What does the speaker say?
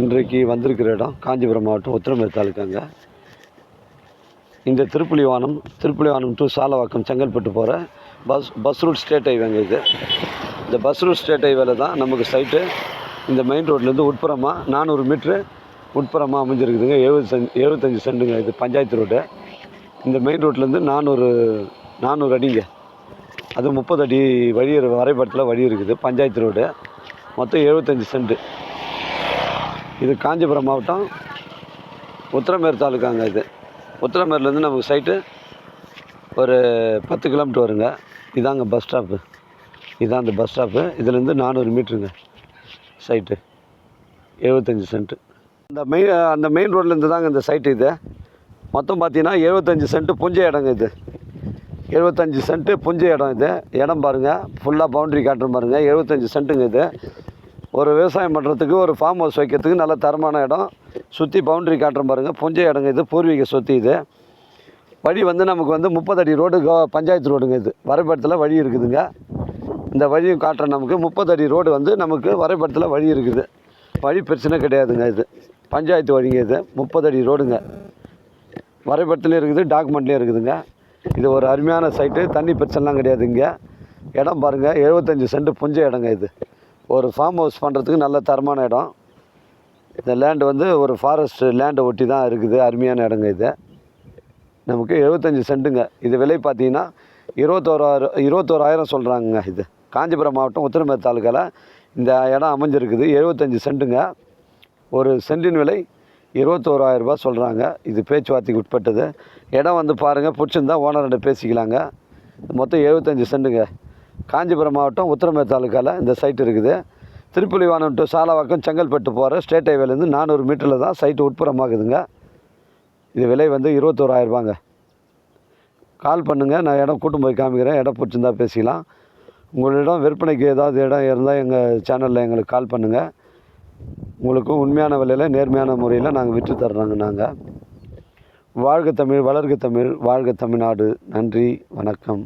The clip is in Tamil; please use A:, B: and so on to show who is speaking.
A: இன்றைக்கு வந்திருக்கிற இடம் காஞ்சிபுரம் மாவட்டம் உத்திரமேர் தாலுக்காங்க இந்த திருப்புலிவானம் திருப்புலிவானம் டு சாலவாக்கம் செங்கல்பட்டு போகிற பஸ் பஸ் ரூட் ஸ்டேட் ஹைவேங்க இது. இந்த பஸ் ரூட் ஸ்டேட் ஹைவேல தான் நமக்கு சைட்டு இந்த மெயின் ரோட்லேருந்து உட்புறமாக நானூறு மீட்ரு உட்புறமாக அமைஞ்சிருக்குதுங்க. எழுபது சென் எழுபத்தஞ்சி இது பஞ்சாயத்து ரோடு இந்த மெயின் ரோட்லேருந்து நானூறு நானூறு அடிங்க. அது முப்பது அடி வழி வரைபடத்தில் வழி இருக்குது. பஞ்சாயத்து ரோடு மொத்தம் எழுபத்தஞ்சி சென்ட்டு இது காஞ்சிபுரம் மாவட்டம் உத்திரமேர் தாலுக்காங்க இது. உத்திரமேர்லேருந்து நமக்கு சைட்டு ஒரு பத்து கிலோமீட்டர் வருங்க. இதாங்க பஸ் ஸ்டாப்பு. இதான் அந்த பஸ் ஸ்டாப்பு. இதுலேருந்து நானூறு மீட்ருங்க சைட்டு. எழுபத்தஞ்சி சென்ட்டு. அந்த மெயின் அந்த மெயின் ரோட்லேருந்து தாங்க இந்த சைட்டு இது. மொத்தம் பார்த்தீங்கன்னா எழுபத்தஞ்சி சென்ட்டு புஞ்ச இடங்க இது. எழுபத்தஞ்சி சென்ட்டு புஞ்ச இடம் இது. இடம் பாருங்கள் ஃபுல்லாக பவுண்ட்ரி காட்டுற பாருங்கள் எழுபத்தஞ்சி சென்ட்டுங்க இது. ஒரு விவசாயம் பண்ணுறதுக்கு ஒரு ஃபார்ம் ஹவுஸ் வைக்கிறதுக்கு நல்ல தரமான இடம். சுற்றி பவுண்ட்ரி காட்டுறோம் பாருங்கள் புஞ்ச இடங்க இது பூர்வீக சொத்து இது. வழி வந்து நமக்கு வந்து முப்பது அடி ரோடு பஞ்சாயத்து ரோடுங்க இது. வரைபடத்தில் வழி இருக்குதுங்க. இந்த வழியும் காட்டுற நமக்கு. முப்பது அடி ரோடு வந்து நமக்கு வரைபடத்தில் வழி இருக்குது. வழி பிரச்சனை கிடையாதுங்க இது. பஞ்சாயத்து வழிங்க இது. முப்பது அடி ரோடுங்க வரைபடத்துலேயும் இருக்குது டாக்குமெண்ட்லேயும் இருக்குதுங்க. இது ஒரு அருமையான சைட்டு தண்ணி பிரச்சனைலாம் கிடையாதுங்க. இடம் பாருங்கள் எழுபத்தஞ்சி சென்ட் புஞ்ச இடங்க இது. ஒரு ஃபார்ம் ஹவுஸ் பண்ணுறதுக்கு நல்ல தரமான இடம். இந்த லேண்டு வந்து ஒரு ஃபாரஸ்ட் லேண்டை ஒட்டி தான் இருக்குது. அருமையான இடங்க இது. நமக்கு எழுபத்தஞ்சி சென்ட்டுங்க இது விலை பார்த்தீங்கன்னா இருபத்தோராயிரம் இருபத்தோராயிரம் சொல்கிறாங்க இது. காஞ்சிபுரம் மாவட்டம் உத்திரமேர் தாலுக்காவில் இந்த இடம் அமைஞ்சிருக்குது. எழுபத்தஞ்சி சென்ட்டுங்க ஒரு சென்டின் விலை இருபத்தோராயிரம் சொல்கிறாங்க இது பேச்சுவார்த்தைக்கு உட்பட்டது. இடம் வந்து பாருங்கள் பிடிச்சிருந்தா ஓனர்கிட்ட பேசிக்கலாங்க. மொத்தம் எழுபத்தஞ்சி சென்ட்டுங்க காஞ்சிபுரம் மாவட்டம் உத்தரமே தாலுக்காவில் இந்த சைட் இருக்குது. திருப்புலிவானம் டு சாலவாக்கம் செங்கல்பட்டு போகிற ஸ்டேட் ஹைவேலேருந்து நானூறு மீட்டரில் தான் சைட்டு உட்புறமாகுதுங்க. இது விலை வந்து இருபத்தோராயிரரூபாங்க கால் பண்ணுங்கள் நான் இடம் கூட்டும் போய் காமிக்கிறேன். இடம் பிடிச்சிருந்தா பேசிக்கலாம். உங்களிடம் விற்பனைக்கு ஏதாவது இடம் இருந்தால் எங்கள் சேனலில் எங்களுக்கு கால் பண்ணுங்கள் உங்களுக்கு உண்மையான விலையில் நேர்மையான முறையில் நாங்கள் விற்று தர்றோங்க நாங்கள் வாழ்க தமிழ் வளர்க தமிழ் வாழ்க தமிழ்நாடு. நன்றி வணக்கம்.